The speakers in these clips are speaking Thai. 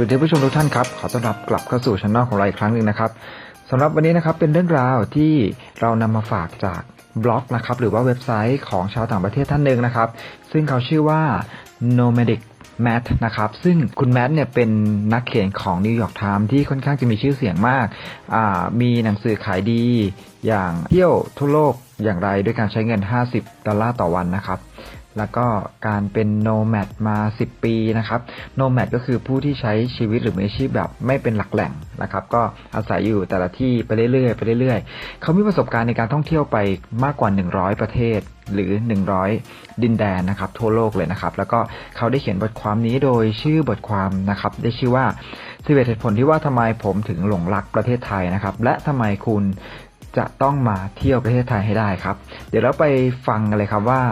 วัสดีผู้ชมทุกท่านครับ ขอต้อนรับกลับเข้าสู่ช่องของเราอีกครั้งหนึ่งนะครับสำหรับวันนี้นะครับเป็นเรื่องราวที่เรานำมาฝากจากบล็อกนะครับหรือว่าเว็บไซต์ของชาวต่างประเทศท่านหนึ่งนะครับ ซึ่งเขาชื่อว่า nomadic Matt นะครับซึ่งคุณแมทเนี่ยเป็นนักเขียนของ New York Times ที่ค่อนข้างจะมีชื่อเสียงมาก มีหนังสือขายดีอย่างเที่ยวทั่วโลกอย่างไรด้วยการใช้เงิน 50 ดอลลาร์ต่อวันนะครับ แล้วก็การเป็นโนแมดมา 10 ปีนะครับโนแมดก็คือผู้ที่ใช้ชีวิตหรือมีอาชีพแบบไม่เป็นหลักแหล่งนะครับ ก็อาศัยอยู่แต่ละที่ไปเรื่อยๆไปเรื่อยๆ เขามีประสบการณ์ในการท่องเที่ยวไปมากกว่า 100 ประเทศหรือ 100 ดินแดนนะครับทั่วโลกเลยนะครับ แล้วก็เขาได้เขียนบทความนี้โดยชื่อบทความนะครับ ได้ชื่อว่า11เหตุผลที่ว่าทำไมผมถึงหลงรักประเทศไทยนะครับ และทำไมคุณ จะต้องมาเที่ยวประเทศไทยให้ได้ครับ เดี๋ยวเราไปฟังกันเลยครับว่า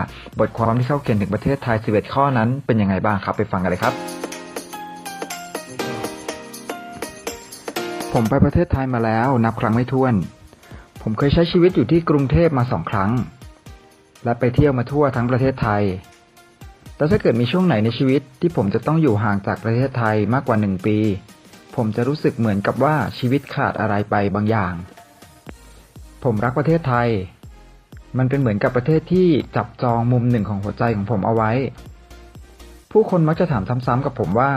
บทความที่เขาเขียนถึงประเทศไทย 11 ข้อนั้นเป็นยังไงบ้างครับ ไปฟังกันเลยครับ ผมไปประเทศไทยมาแล้วนับครั้งไม่ถ้วน ผมเคยใช้ชีวิตอยู่ที่กรุงเทพมาสองครั้ง และไปเที่ยวมาทั่วทั้งประเทศไทยแต่ถ้าเกิดมีช่วงไหนในชีวิตที่ผมจะต้องอยู่ห่างจากประเทศไทยมากกว่าหนึ่งปี ผมจะรู้สึกเหมือนกับว่าชีวิตขาดอะไรไปบางอย่าง ผมรักประเทศไทย มันเป็นเหมือนกับประเทศที่จับจองมุมหนึ่งของหัวใจของผมเอาไว้ ผู้คนมักจะถามซ้ำๆกับผมว่า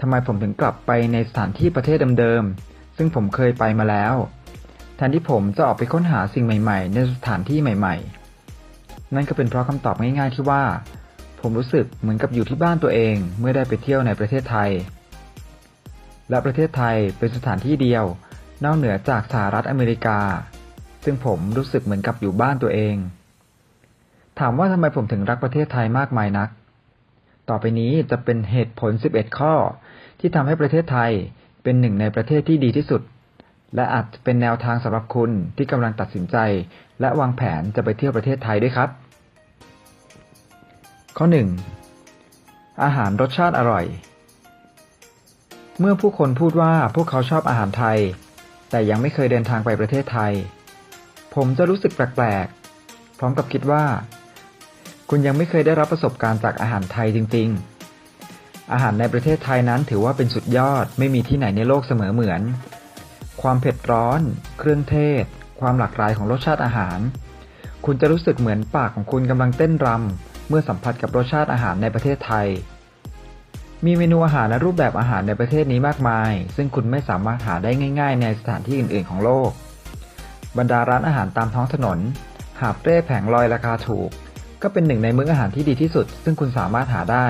ทำไมผมถึงกลับไปในสถานที่ประเทศเดิมๆ ซึ่งผมเคยไปมาแล้ว แทนที่ผมจะออกไปค้นหาสิ่งใหม่ ๆ ในสถานที่ใหม่ ๆ นั่นก็เป็นเพราะคำตอบง่ายๆที่ว่า ผมรู้สึกเหมือนกับอยู่ที่บ้านตัวเอง เมื่อได้ไปเที่ยวในประเทศไทย และประเทศไทยเป็นสถานที่เดียวนอกเหนือจากสหรัฐอเมริกา ซึ่งผมรู้สึกเหมือนกับอยู่บ้านตัวเอง ถามว่าทำไมผมถึงรักประเทศไทยมากมายนัก ต่อไปนี้จะเป็นเหตุผล 11 ข้อ ที่ทำให้ประเทศไทยเป็นหนึ่งในประเทศที่ดีที่สุด และอาจเป็นแนวทางสำหรับคุณที่กำลังตัดสินใจ และวางแผนจะไปเที่ยวประเทศไทยด้วยครับ ข้อ 1. อาหารรสชาติอร่อย เมื่อผู้คนพูดว่าพวกเขาชอบอาหารไทย แต่ยังไม่เคยเดินทางไปประเทศไทย ผมจะรู้สึกแปลกๆ พร้อมกับคิดว่า คุณยังไม่เคยได้รับประสบการณ์จากอาหารไทยจริง ๆ อาหารในประเทศไทยนั้นถือว่าเป็นสุดยอดไม่มีที่ไหนในโลกเสมอเหมือน ความเผ็ดร้อน เครื่องเทศ ความหลากหลายของรสชาติอาหาร คุณจะรู้สึกเหมือนปากของคุณกำลังเต้นรำเมื่อสัมผัสกับรสชาติอาหารในประเทศไทยมีเมนูอาหารและรูปแบบอาหารในประเทศนี้มากมาย ซึ่งคุณไม่สามารถหาได้ง่าย ๆ ในสถานที่อื่น ๆ ของโลก บรรดาร้านอาหารตามท้องถนน หาบเร่แผงลอยราคาถูก ก็เป็นหนึ่งในมื้ออาหารที่ดีที่สุด ซึ่งคุณสามารถหาได้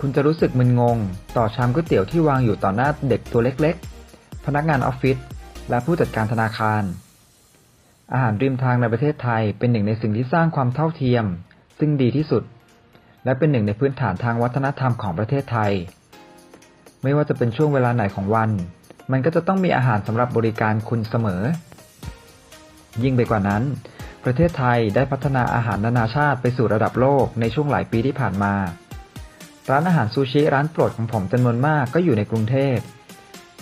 คุณจะรู้สึกมึนงง ต่อชามก๋วยเตี๋ยวที่วางอยู่ต่อหน้าเด็กตัวเล็กๆ พนักงานออฟฟิศและผู้จัดการธนาคาร อาหารริมทางในประเทศไทยเป็นหนึ่งในสิ่งที่สร้างความเท่าเทียม ซึ่งดีที่สุด และเป็นหนึ่งในพื้นฐานทางวัฒนธรรมของประเทศไทย ไม่ว่าจะเป็นช่วงเวลาไหนของวัน มันก็จะต้องมีอาหารสำหรับบริการคุณเสมอ ยิ่งไปกว่านั้น ประเทศไทยได้พัฒนาอาหารนานาชาติไปสู่ระดับโลกในช่วงหลายปีที่ผ่านมา ร้านอาหารซูชิร้านโปรดของผมจำนวนมากก็อยู่ในกรุงเทพ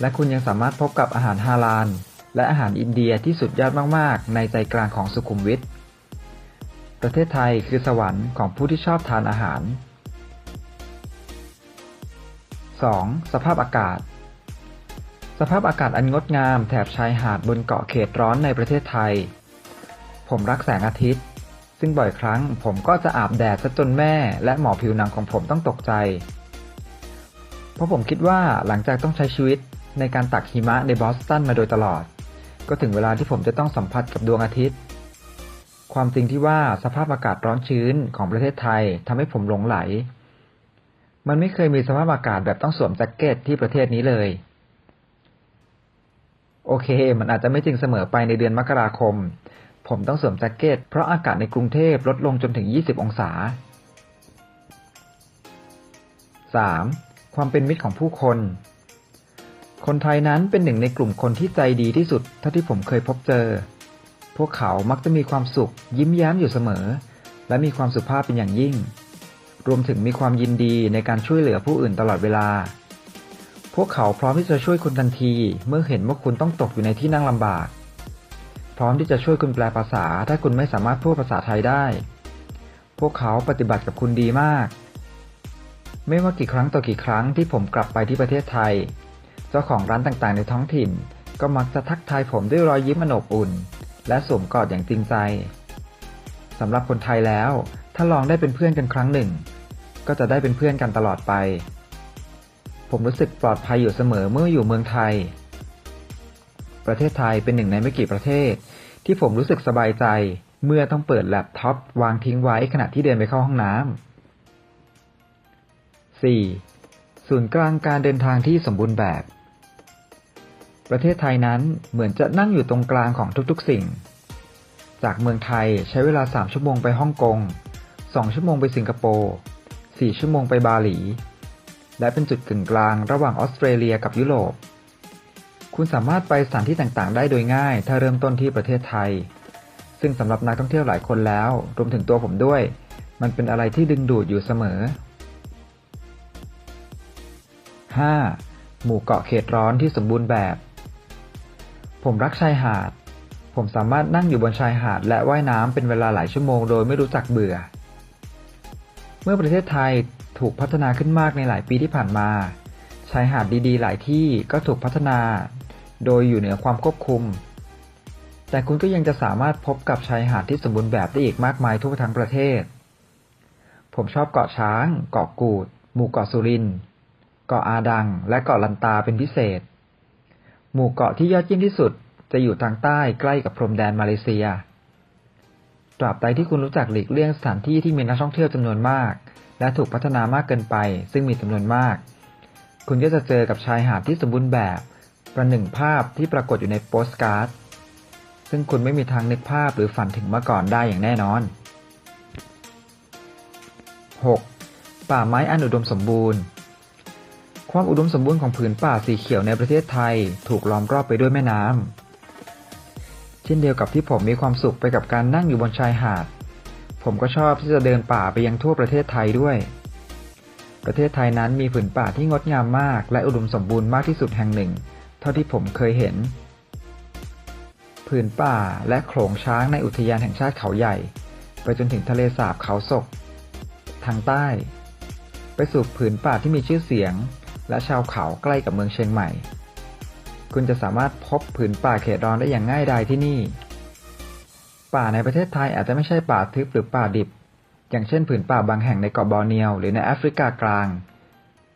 และคุณยังสามารถพบกับอาหารฮาลาลและอาหารอินเดียที่สุดยอดมาก ๆ ในใจกลางของสุขุมวิท ประเทศไทยคือสวรรค์ของผู้ที่ชอบทานอาหาร 2. สภาพอากาศ สภาพอากาศอันงดงามแถบชายหาดบนเกาะเขตร้อนในประเทศไทย ผมรักแสงอาทิตย์ ซึ่งบ่อยครั้งผมก็จะอาบแดดซะจนแม่และหมอผิวหนังของผมต้องตกใจ เพราะผมคิดว่าหลังจากต้องใช้ชีวิตในการตักหิมะในบอสตันมาโดยตลอด ก็ถึงเวลาที่ผมจะต้องสัมผัสกับดวงอาทิตย์ ความจริงที่ว่าสภาพอากาศร้อนชื้นของประเทศไทยทำให้ผมหลงไหล มันไม่เคยมีสภาพอากาศแบบต้องสวมแจ็คเก็ตที่ประเทศนี้เลย โอเค มันอาจจะไม่จริงเสมอไปในเดือนมกราคม ผมต้องสวมแจ็คเก็ต เพราะอากาศในกรุงเทพลดลงจนถึง 20 องศา 3. ความเป็นมิตรของผู้คน คนไทยนั้นเป็นหนึ่งในกลุ่มคนที่ใจดีที่สุดเท่าที่ผมเคยพบเจอ พวกเขามักจะมีความสุข ยิ้มแย้มอยู่เสมอ และมีความสุภาพเป็นอย่างยิ่ง รวมถึงมีความยินดีในการช่วยเหลือผู้อื่นตลอดเวลา พวกเขาพร้อมที่จะช่วยคุณทันที เมื่อเห็นว่าคุณต้องตกอยู่ในที่นั่งลำบาก พร้อมที่จะช่วยคุณแปลภาษา ถ้าคุณไม่สามารถพูดภาษาไทยได้ พวกเขาปฏิบัติกับคุณดีมาก ไม่ว่ากี่ครั้งต่อกี่ครั้งที่ผมกลับไปที่ประเทศไทย เจ้าของร้านต่างๆ ในท้องถิ่น ก็มักจะทักทายผมด้วยรอยยิ้มอนอบอุ่น และสวมกอดอย่างจริงใจสำหรับคนไทยแล้ว ถ้าลองได้เป็นเพื่อนกันครั้งหนึ่ง ก็จะได้เป็นเพื่อนกันตลอดไป ผมรู้สึกปลอดภัยอยู่เสมอเมื่ออยู่เมืองไทย ประเทศไทยเป็นหนึ่งในไม่กี่ประเทศ ที่ผมรู้สึกสบายใจ เมื่อต้องเปิดแล็ปท็อปวางทิ้งไว้ขณะที่เดินไปเข้าห้องน้ำ 4. ศูนย์กลางการเดินทางที่สมบูรณ์แบบ ประเทศไทยนั้นเหมือนจะนั่งอยู่ตรงกลางของทุกๆสิ่ง จากเมืองไทยใช้เวลา 3 ชั่วโมงไปฮ่องกง 2 ชั่วโมงไปสิงคโปร์ 4 ชั่วโมงไปบาหลี และเป็นจุดกึ่งกลางระหว่างออสเตรเลียกับยุโรป คุณสามารถไปสถานที่ต่างๆ ได้โดยง่าย ถ้าเริ่มต้นที่ประเทศไทย ซึ่งสำหรับนักท่องเที่ยวหลายคนแล้ว รวมถึงตัวผมด้วย มันเป็นอะไรที่ดึงดูดอยู่เสมอ 5. หมู่เกาะเขตร้อนที่สมบูรณ์แบบ ผมรักชายหาด ผมสามารถนั่งอยู่บนชายหาดและว่ายน้ำเป็นเวลาหลายชั่วโมงโดยไม่รู้จักเบื่อ เมื่อประเทศไทย ถูกพัฒนาขึ้นมากในหลายปีที่ผ่านมา ชายหาดดีๆ หลายที่ก็ถูกพัฒนา โดยอยู่เหนือความควบคุม แต่คุณก็ยังจะสามารถพบกับชายหาดที่สมบูรณ์แบบได้อีกมากมายทั่วทั้งประเทศ ผมชอบเกาะช้าง เกาะกูด หมู่เกาะสุริน เกาะอาดัง และเกาะลันตาเป็นพิเศษ หมู่เกาะที่ยอดเยี่ยมที่สุดจะอยู่ทางใต้ใกล้กับพรมแดนมาเลเซีย ตราบใดที่คุณรู้จักหลีกเลี่ยงสถานที่ที่มีนักท่องเที่ยวจำนวนมาก และถูกพัฒนามากเกินไป ซึ่งมีจำนวนมาก คุณก็จะเจอกับชายหาดที่สมบูรณ์แบบ ประหนึ่งภาพที่ปรากฏอยู่ในโปสการ์ด ซึ่งคุณไม่มีทางนึกภาพหรือฝันถึงมาก่อนได้อย่างแน่นอน 6. ป่าไม้อันอุดมสมบูรณ์ ความอุดมสมบูรณ์ของผืนป่าสีเขียวในประเทศไทย ถูกล้อมรอบไปด้วยแม่น้ำเช่นเดียวกับที่ผมมีความสุขไปกับการนั่งอยู่บนชายหาด ผมก็ชอบที่จะเดินป่าไปยังทั่วประเทศไทยด้วย ประเทศไทยนั้นมีผืนป่าที่งดงามมาก และอุดมสมบูรณ์มากที่สุดแห่งหนึ่ง เท่าที่ผมเคยเห็น ผืนป่าและโขลงช้างในอุทยานแห่งชาติเขาใหญ่ ไปจนถึงทะเลสาบเขาศก ทางใต้ ไปสู่ผืนป่าที่มีชื่อเสียง และชาวเขาใกล้กับเมืองเชียงใหม่ คุณจะสามารถพบผืนป่าเขตร้อนได้อย่างง่ายดายที่นี่ ป่าในประเทศไทยอาจจะไม่ใช่ป่าทึบหรือป่าดิบ อย่างเช่นผืนป่าบางแห่งในเกาะบอร์เนียวหรือในแอฟริกากลาง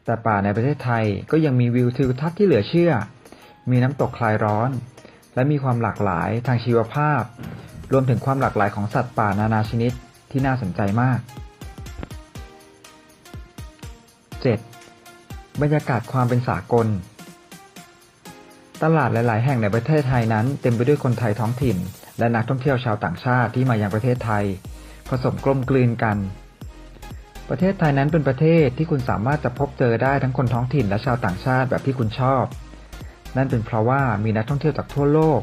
แต่ป่าในประเทศไทยก็ยังมีวิวทิวทัศน์ที่เหลือเชื่อ มีน้ำตกคลายร้อน และมีความหลากหลายทางชีวภาพ รวมถึงความหลากหลายของสัตว์ป่านานาชนิดที่น่าสนใจมาก 7. บรรยากาศความเป็นสากล ตลาดหลาย ๆ แห่งในประเทศไทยนั้น เต็มไปด้วยคนไทยท้องถิ่น และนักท่องเที่ยวชาวต่างชาติที่มายังประเทศไทย ผสมกลมกลืนกัน ประเทศไทยนั้นเป็นประเทศที่คุณสามารถจะพบเจอได้ทั้งคนท้องถิ่นและชาวต่างชาติแบบที่คุณชอบ นั่นเป็นเพราะว่ามีนักท่องเที่ยวจากทั่วโลก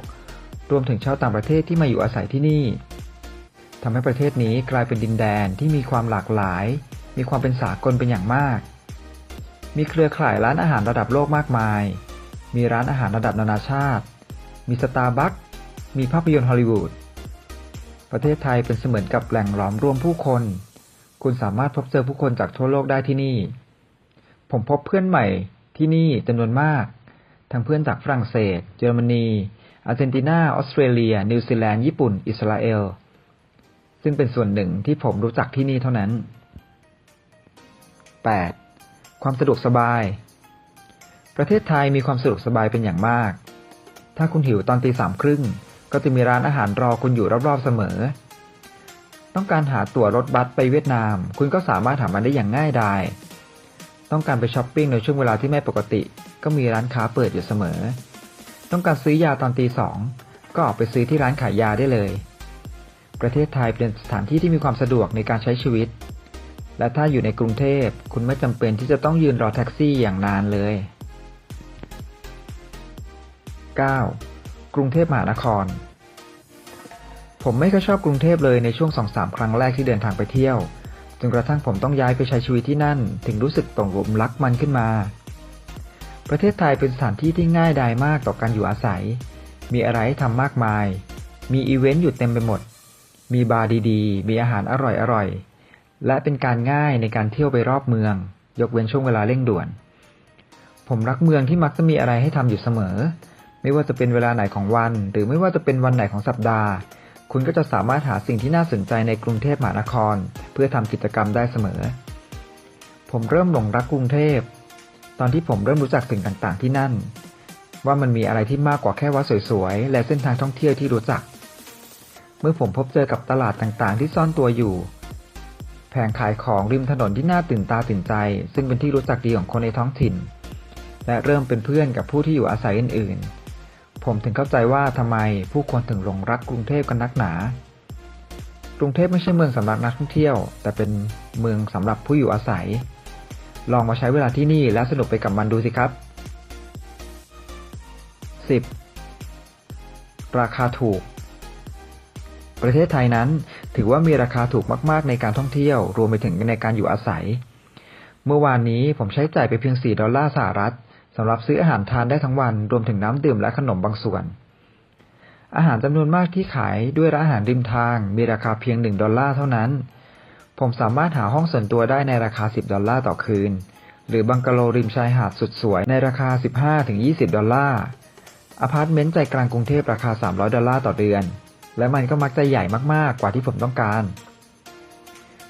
รวมถึงชาวต่างประเทศที่มาอยู่อาศัยที่นี่ทำให้ประเทศนี้กลายเป็นดินแดนที่มีความหลากหลาย มีความเป็นสากลเป็นอย่างมาก มีเครือข่ายร้านอาหารระดับโลกมากมาย มีร้านอาหารระดับนานาชาติ มีสตาร์บัค มีภาพยนตร์ฮอลลีวูด ประเทศไทยเป็นเสมือนกับแหล่งหลอมรวมผู้คน คุณสามารถพบเจอผู้คนจากทั่วโลกได้ที่นี่ ผมพบเพื่อนใหม่ที่นี่จำนวนมาก ทั้งเพื่อนจากฝรั่งเศส เยอรมนี อาร์เจนตินา ออสเตรเลีย นิวซีแลนด์ ญี่ปุ่น อิสราเอล ซึ่งเป็นส่วนหนึ่งที่ผมรู้จักที่นี่เท่านั้น 8. ความสะดวกสบาย ประเทศไทยมีความสะดวกสบายเป็นอย่างมากถ้าคุณหิวตอนตีสามครึ่ง ก็จะมีร้านอาหารรอคุณอยู่รอบๆเสมอ ต้องการหาตั๋วรถบัสไปเวียดนาม คุณก็สามารถหามันได้อย่างง่ายดาย ต้องการไปช้อปปิ้งในช่วงเวลาที่ไม่ปกติ ก็มีร้านค้าเปิดอยู่เสมอ ต้องการซื้อยาตอนตีสองก็ออกไปซื้อที่ร้านขายยาได้เลย ประเทศไทยเป็นสถานที่ที่มีความสะดวกในการใช้ชีวิต และถ้าอยู่ในกรุงเทพคุณไม่จำเป็นที่จะต้องยืนรอแท็กซี่อย่างนานเลย 9. กรุงเทพมหานคร ผมไม่ค่อยชอบกรุงเทพเลยในช่วงสองสามครั้งแรกที่เดินทางไปเที่ยว จนกระทั่งผมต้องย้ายไปใช้ชีวิตที่นั่น ถึงรู้สึกตกหลุมรักมันขึ้นมา ประเทศไทยเป็นสถานที่ที่ง่ายดายมากต่อการอยู่อาศัย มีอะไรให้ทำมากมาย มีอีเวนต์อยู่เต็มไปหมด มีบาร์ดีๆ มีอาหารอร่อยๆ และเป็นการง่ายในการเที่ยวไปรอบเมือง ยกเว้นช่วงเวลาเร่งด่วนผมรักเมืองที่มักจะมีอะไรให้ทำอยู่เสมอ ไม่ว่าจะเป็นเวลาไหนของวัน หรือไม่ว่าจะเป็นวันไหนของสัปดาห์ คุณก็จะสามารถหาสิ่งที่น่าสนใจในกรุงเทพมหานคร เพื่อทำกิจกรรมได้เสมอ ผมเริ่มหลงรักกรุงเทพ ตอนที่ผมเริ่มรู้จักสิ่งต่างๆที่นั่น ว่ามันมีอะไรที่มากกว่าแค่วัดสวยๆ และเส้นทางท่องเที่ยวที่รู้จัก เมื่อผมพบเจอกับตลาดต่างๆ ที่ซ่อนตัวอยู่ แผงขายของริมถนนที่น่าตื่นตาตื่นใจ ซึ่งเป็นที่รู้จักดีของคนในท้องถิ่น และเริ่มเป็นเพื่อนกับผู้ที่อยู่อาศัยอื่นๆ ผมถึงเข้าใจว่าทำไมผู้คนถึงหลงรักกรุงเทพกันนักหนา กรุงเทพไม่ใช่เมืองสำหรับนักท่องเที่ยว แต่เป็นเมืองสำหรับผู้อยู่อาศัย ลองมาใช้เวลาที่นี่และสนุกไปกับมันดูสิครับ 10. ราคาถูก ประเทศไทยนั้นถือว่ามีราคาถูกมาก ๆ ในการท่องเที่ยว รวมไปถึงในการอยู่อาศัย เมื่อวานนี้ผมใช้จ่ายไปเพียง 4 ดอลลาร์สหรัฐ สำหรับซื้ออาหารทานได้ทั้งวันรวมถึงน้ำดื่มและขนมบางส่วน อาหารจำนวนมากที่ขายด้วยร้านอาหารริมทางมีราคาเพียง1ดอลลาร์เท่านั้น ผมสามารถหาห้องส่วนตัวได้ในราคา 10 ดอลลาร์ต่อคืน หรือบังกะโลริมชายหาดสุดสวยในราคา 15-20 ดอลลาร์อพาร์ตเมนต์ใจกลางกรุงเทพราคา 300 ดอลลาร์ต่อเดือน และมันก็มักจะใหญ่มากๆ กว่าที่ผมต้องการ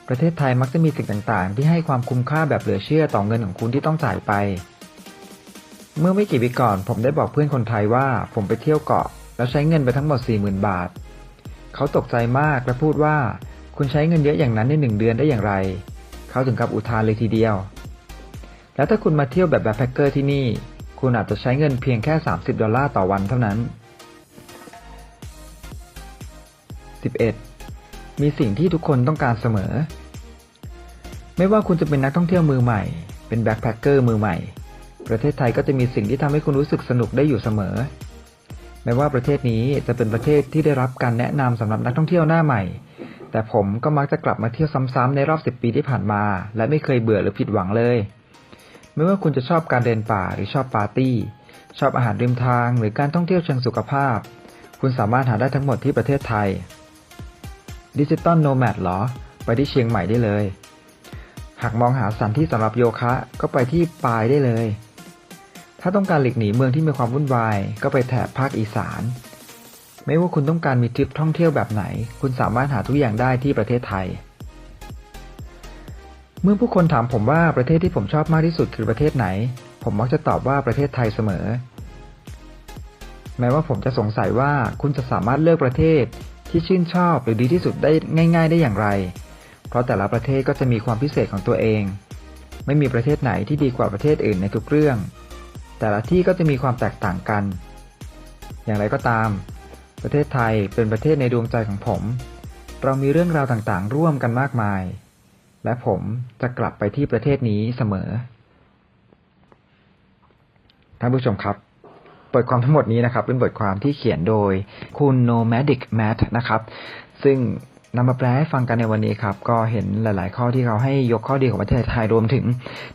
ประเทศไทยมักจะมีสิ่งต่างๆ ที่ให้ความคุ้มค่าแบบเหลือเชื่อต่อเงินของคุณที่ต้องจ่ายไป เมื่อไม่กี่ปีก่อน ผมได้บอกเพื่อนคนไทยว่าผมไปเที่ยวเกาะ แล้วใช้เงินไปทั้งหมด 40,000 บาท เขาตกใจมากและพูดว่า คุณใช้เงินเยอะอย่างนั้นในหนึ่งเดือนได้อย่างไร เขาถึงกับอุทานเลยทีเดียว แล้วถ้าคุณมาเที่ยวแบบแบ็คแพคเกอร์ที่นี่ คุณอาจจะใช้เงินเพียงแค่ 30 ดอลลาร์ต่อวันเท่านั้น 11. มีสิ่งที่ทุกคนต้องการเสมอ ไม่ว่าคุณจะเป็นนักท่องเที่ยวมือใหม่ เป็นแบ็คแพคเกอร์มือใหม่ ประเทศไทยก็จะมีสิ่งที่ทำให้คุณรู้สึกสนุกได้อยู่เสมอ แม้ว่าประเทศนี้จะเป็นประเทศที่ได้รับการแนะนำสำหรับนักท่องเที่ยวหน้าใหม่ แต่ผมก็มักจะกลับมาเที่ยวซ้ำๆในรอบ10ปีที่ผ่านมา และไม่เคยเบื่อหรือผิดหวังเลย ไม่ว่าคุณจะชอบการเดินป่าหรือชอบปาร์ตี้ ชอบอาหารริมทางหรือการท่องเที่ยวเชิงสุขภาพ คุณสามารถหาได้ทั้งหมดที่ประเทศไทยดิจิตอลโนแมดหรอ ไปที่เชียงใหม่ได้เลย หากมองหาสถานที่สำหรับโยคะก็ไปที่ปายได้เลย ถ้าต้องการหลีกหนีเมืองที่มีความวุ่นวาย ก็ไปแถบภาคอีสาน ไม่ว่าคุณต้องการมีทริปท่องเที่ยวแบบไหน คุณสามารถหาทุกอย่างได้ที่ประเทศไทย เมื่อผู้คนถามผมว่าประเทศที่ผมชอบมากที่สุดคือประเทศไหน ผมมักจะตอบว่าประเทศไทยเสมอ แม้ว่าผมจะสงสัยว่าคุณจะสามารถเลือกประเทศที่ชื่นชอบหรือดีที่สุดได้ง่าย ๆ ได้อย่างไร เพราะแต่ละประเทศก็จะมีความพิเศษของตัวเอง ไม่มีประเทศไหนที่ดีกว่าประเทศอื่นในทุกเรื่อง แต่ละที่ก็จะมีความแตกต่างกัน อย่างไรก็ตาม ประเทศไทยเป็นประเทศในดวงใจของผม เรามีเรื่องราวต่างๆ ร่วมกันมากมาย และผมจะกลับไปที่ประเทศนี้เสมอ ท่านผู้ชมครับ บทความทั้งหมดนี้นะครับ เป็นบทความที่เขียนโดยคุณ Nomadic Matt นะครับ ซึ่ง นำมาแปลให้ฟังกันในวันนี้ครับ ก็เห็นหลาย ๆ ข้อที่เขาให้ยกข้อดีของประเทศไทยรวมถึง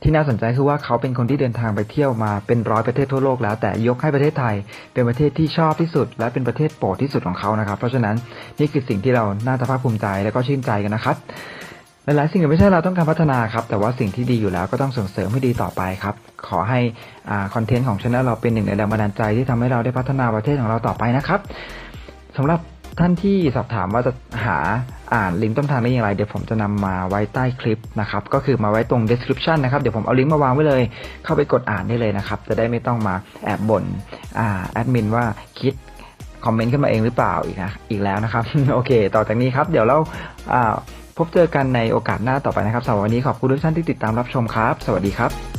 ที่น่าสนใจคือว่าเขาเป็นคนที่เดินทางไปเที่ยวมาเป็นร้อยประเทศทั่วโลกแล้ว แต่ยกให้ประเทศไทย เป็นประเทศที่ชอบที่สุด และเป็นประเทศโปรดที่สุดของเขานะครับ เพราะฉะนั้นนี่คือสิ่งที่เราน่าจะภาคภูมิใจและก็ชื่นใจกันนะครับหลายๆสิ่งไม่ใช่เราต้องการพัฒนาครับ แต่ว่าสิ่งที่ดีอยู่แล้วก็ต้องส่งเสริมให้ดีต่อไปครับ ขอให้คอนเทนต์ของช anel เราเป็นหนึ่งในแรงบันดาลใจที่ทำให้เราได้พัฒนาประเทศของเราต่อไปนะครับสำหรับ ท่านที่สอบถามว่าจะหาอ่านลิงก์ต้นทางได้อย่างไร เดี๋ยวผมจะนำมาไว้ใต้คลิปนะครับ ก็คือมาไว้ตรง description นะครับ เดี๋ยวผมเอาลิงก์มาวางไว้เลย เข้าไปกดอ่านได้เลยนะครับ จะได้ไม่ต้องมาแอบบ่นอ่าแอดมินว่าคิดคอมเมนต์ขึ้นมาเองหรือเปล่าอีกนะอีกแล้วนะครับ โอเค ต่อจากนี้ครับ เดี๋ยวเราอ่าพบเจอกันในโอกาสหน้าต่อไปนะครับสำหรับวันนี้ขอบคุณทุกท่านที่ติดตามรับชมครับ สวัสดีครับ